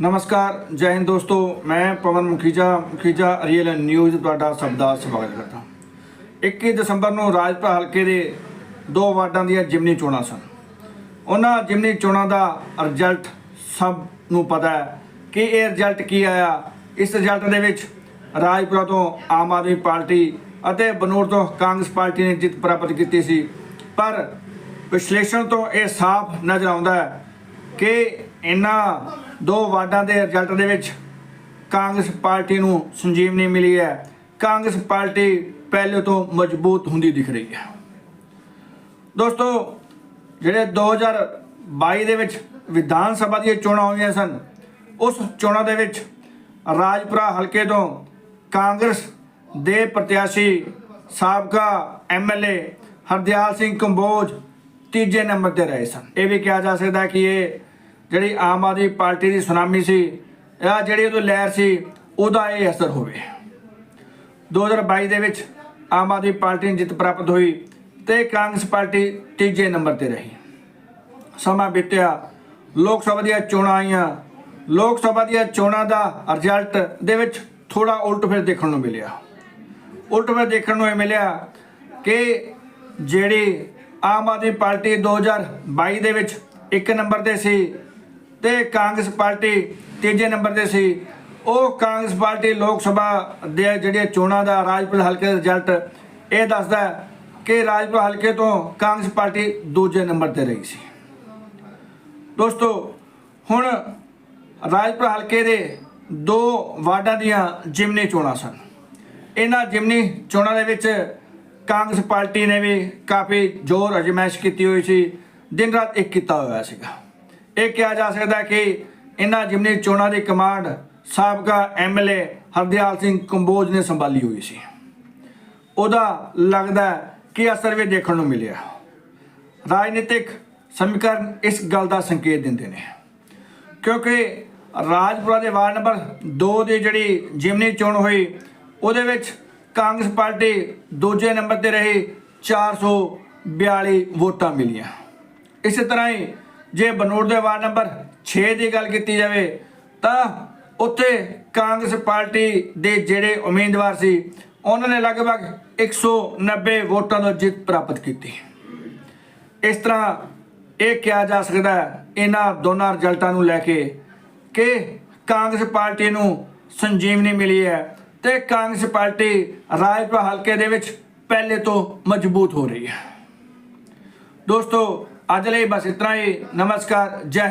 ਨਮਸਕਾਰ, ਜੈ ਹਿੰਦ ਦੋਸਤੋ। ਮੈਂ ਪਵਨ ਮੁਖੀਜਾ ਮੁਖੀਜਾ ਰੀਅਲ ਨਿਊਜ਼ ਤੁਹਾਡਾ ਸਭ ਦਾ ਸਵਾਗਤ ਕਰਦਾ 21 ਦਸੰਬਰ ਨੂੰ ਰਾਜਪੁਰਾ ਹਲਕੇ ਦੇ ਦੋ ਵਾਰਡਾਂ ਦੀਆਂ ਜਿਮਨੀ ਚੋਣਾਂ ਸਨ। ਉਹਨਾਂ ਜਿਮਨੀ ਚੋਣਾਂ ਦਾ ਰਿਜ਼ਲਟ ਸਭ ਨੂੰ ਪਤਾ ਹੈ ਕਿ ਇਹ ਰਿਜ਼ਲਟ ਕੀ ਆਇਆ। ਇਸ ਰਿਜ਼ਲਟ ਦੇ ਵਿੱਚ ਰਾਜਪੁਰਾ ਤੋਂ ਆਮ ਆਦਮੀ ਪਾਰਟੀ ਅਤੇ ਬਨੂੜ ਤੋਂ ਕਾਂਗਰਸ ਪਾਰਟੀ ਨੇ ਜਿੱਤ ਪ੍ਰਾਪਤ ਕੀਤੀ ਸੀ। ਪਰ ਵਿਸ਼ਲੇਸ਼ਣ ਤੋਂ ਇਹ ਸਾਫ਼ ਨਜ਼ਰ ਆਉਂਦਾ ਹੈ ਕਿ ਇਹਨਾਂ ਦੋ ਵਾਰਡਾਂ ਦੇ ਰਿਜ਼ਲਟ ਦੇ ਵਿੱਚ ਕਾਂਗਰਸ ਪਾਰਟੀ ਨੂੰ ਸੰਜੀਵਨੀ ਮਿਲੀ ਹੈ। ਕਾਂਗਰਸ ਪਾਰਟੀ ਪਹਿਲੇ ਤੋਂ ਮਜ਼ਬੂਤ ਹੁੰਦੀ ਦਿਖ ਰਹੀ ਹੈ। ਦੋਸਤੋ, ਜਿਹੜੇ 2022 ਦੇ ਵਿੱਚ ਵਿਧਾਨ ਸਭਾ ਦੀਆਂ ਚੋਣਾਂ ਹੋਈਆਂ ਸਨ, ਉਸ ਚੋਣਾਂ ਦੇ ਵਿੱਚ ਰਾਜਪੁਰਾ ਹਲਕੇ ਤੋਂ ਕਾਂਗਰਸ ਦੇ ਪ੍ਰਤਿਆਸ਼ੀ ਸਾਬਕਾ ਐਮਐਲਏ ਹਰਦਿਆਲ ਸਿੰਘ ਕੰਬੋਜ ਤੀਜੇ ਨੰਬਰ ਤੇ ਰਹੇ ਸਨ। ਇਹ ਵੀ ਕਿਹਾ ਜਾ ਸਕਦਾ ਕਿ ਇਹ ਜਿਹੜੀ ਆਮ ਆਦਮੀ ਪਾਰਟੀ ਦੀ ਸੁਨਾਮੀ ਸੀ ਇਹ ਜਿਹੜੀ ਉਹ ਲਹਿਰ ਸੀ, ਉਹਦਾ ਇਹ ਅਸਰ ਹੋਵੇ। 2022 ਦੇ ਵਿੱਚ ਆਮ ਆਦਮੀ ਪਾਰਟੀ ਨੂੰ ਜਿੱਤ ਪ੍ਰਾਪਤ ਹੋਈ ਤੇ ਕਾਂਗਰਸ ਪਾਰਟੀ ਤੀਜੇ ਨੰਬਰ ਤੇ ਰਹੀ। ਸਮਾਂ ਬੀਤਿਆ, ਲੋਕ ਸਭਾ ਦੀਆਂ ਚੋਣਾਂ ਆਈਆਂ। ਲੋਕ ਸਭਾ ਦੀਆਂ ਚੋਣਾਂ ਦਾ ਰਿਜ਼ਲਟ ਦੇ ਵਿੱਚ ਥੋੜਾ ਉਲਟ ਫਿਰ ਦੇਖਣ ਨੂੰ ਮਿਲਿਆ। ਉਲਟ ਫਿਰ ਦੇਖਣ ਨੂੰ ਇਹ ਮਿਲਿਆ ਕਿ ਜਿਹੜੀ ਆਮ ਆਦਮੀ ਪਾਰਟੀ 2022 ਦੇ ਵਿੱਚ ਇੱਕ ਨੰਬਰ ਤੇ ਸੀ ਤੇ ਕਾਂਗਰਸ ਪਾਰਟੀ ਤੀਜੇ ਨੰਬਰ ਤੇ ਸੀ। ਉਹ ਕਾਂਗਰਸ ਪਾਰਟੀ ਲੋਕ ਸਭਾ ਦੇ ਜਿਹੜੇ ਚੋਣਾਂ ਦਾ ਰਾਜਪੁਰ ਹਲਕੇ ਦਾ ਰਿਜ਼ਲਟ ਇਹ ਦੱਸਦਾ ਕਿ ਰਾਜਪੁਰ ਹਲਕੇ ਤੋਂ ਕਾਂਗਰਸ ਪਾਰਟੀ ਦੂਜੇ ਨੰਬਰ ਤੇ ਰਹੀ ਸੀ। ਦੋਸਤੋ, ਹੁਣ ਰਾਜਪੁਰ ਹਲਕੇ ਦੇ ਦੋ ਵਾਰਡਾਂ ਦੀਆਂ ਜਿਮਨੀ ਚੋਣਾਂ ਸਨ। ਇਹਨਾਂ ਜਿਮਨੀ ਚੋਣਾਂ ਦੇ ਵਿੱਚ ਕਾਂਗਰਸ ਪਾਰਟੀ ਨੇ ਵੀ ਕਾਫੀ ਜ਼ੋਰ ਅਜਮਾਇਸ਼ ਕੀਤੀ ਹੋਈ ਸੀ। ਦਿਨ ਰਾਤ ਇੱਕ ਕੀਤਾ ਹੋਇਆ ਸੀਗਾ। ਇਹ ਕਿਹਾ ਜਾ ਸਕਦਾ ਕਿ ਇਹਨਾਂ ਜਿਮਨੀ ਚੋਣਾਂ ਦੀ ਕਮਾਂਡ ਸਾਬਕਾ ਐਮਐਲਏ ਹਰਦਿਆਲ ਸਿੰਘ ਕੰਬੋਜ ਨੇ ਸੰਭਾਲੀ ਹੋਈ ਸੀ। ਉਹਦਾ ਲੱਗਦਾ ਕਿ ਅਸਰ ਵੀ ਦੇਖਣ ਨੂੰ ਮਿਲਿਆ। ਰਾਜਨੀਤਿਕ ਸਮੀਕਰਨ ਇਸ ਗੱਲ ਦਾ ਸੰਕੇਤ ਦਿੰਦੇ ਨੇ। ਕਿਉਂਕਿ ਰਾਜਪੁਰਾ ਦੇ ਵਾਰਡ ਨੰਬਰ 2 ਦੀ ਜਿਹੜੀ ਜਿਮਨੀ ਚੋਣ ਹੋਈ, ਉਹਦੇ ਵਿੱਚ ਕਾਂਗਰਸ ਪਾਰਟੀ ਦੂਜੇ ਨੰਬਰ ਤੇ ਰਹੀ 442 ਵੋਟਾਂ ਮਿਲੀਆਂ। ਇਸੇ ਤਰ੍ਹਾਂ ਹੀ ਜੇ ਬਨੂੜ ਦੇ ਵਾਰਡ ਨੰਬਰ 6 ਦੀ ਗੱਲ ਕੀਤੀ ਜਾਵੇ, ਤਾਂ ਉੱਥੇ ਕਾਂਗਰਸ ਪਾਰਟੀ ਦੇ ਜਿਹੜੇ ਉਮੀਦਵਾਰ ਸੀ, ਉਹਨਾਂ ਨੇ ਲਗਭਗ 190 ਵੋਟਾਂ ਤੋਂ ਜਿੱਤ ਪ੍ਰਾਪਤ ਕੀਤੀ। ਇਸ ਤਰ੍ਹਾਂ ਇਹ ਕਿਹਾ ਜਾ ਸਕਦਾ ਇਹਨਾਂ ਦੋਨਾਂ ਰਿਜ਼ਲਟਾਂ ਨੂੰ ਲੈ ਕੇ ਕਿ ਕਾਂਗਰਸ ਪਾਰਟੀ ਨੂੰ ਸੰਜੀਵਨੀ ਮਿਲੀ ਹੈ ਤੇ ਕਾਂਗਰਸ ਪਾਰਟੀ ਰਾਜਪੁਰਾ ਹਲਕੇ ਦੇ ਵਿੱਚ ਪਹਿਲੇ ਤੋਂ ਮਜ਼ਬੂਤ ਹੋ ਰਹੀ ਹੈ। ਦੋਸਤੋ ਅੱਜ ਲਈ ਬਸ ਇਤਨਾ ਹੀ। ਨਮਸਕਾਰ ਜੈ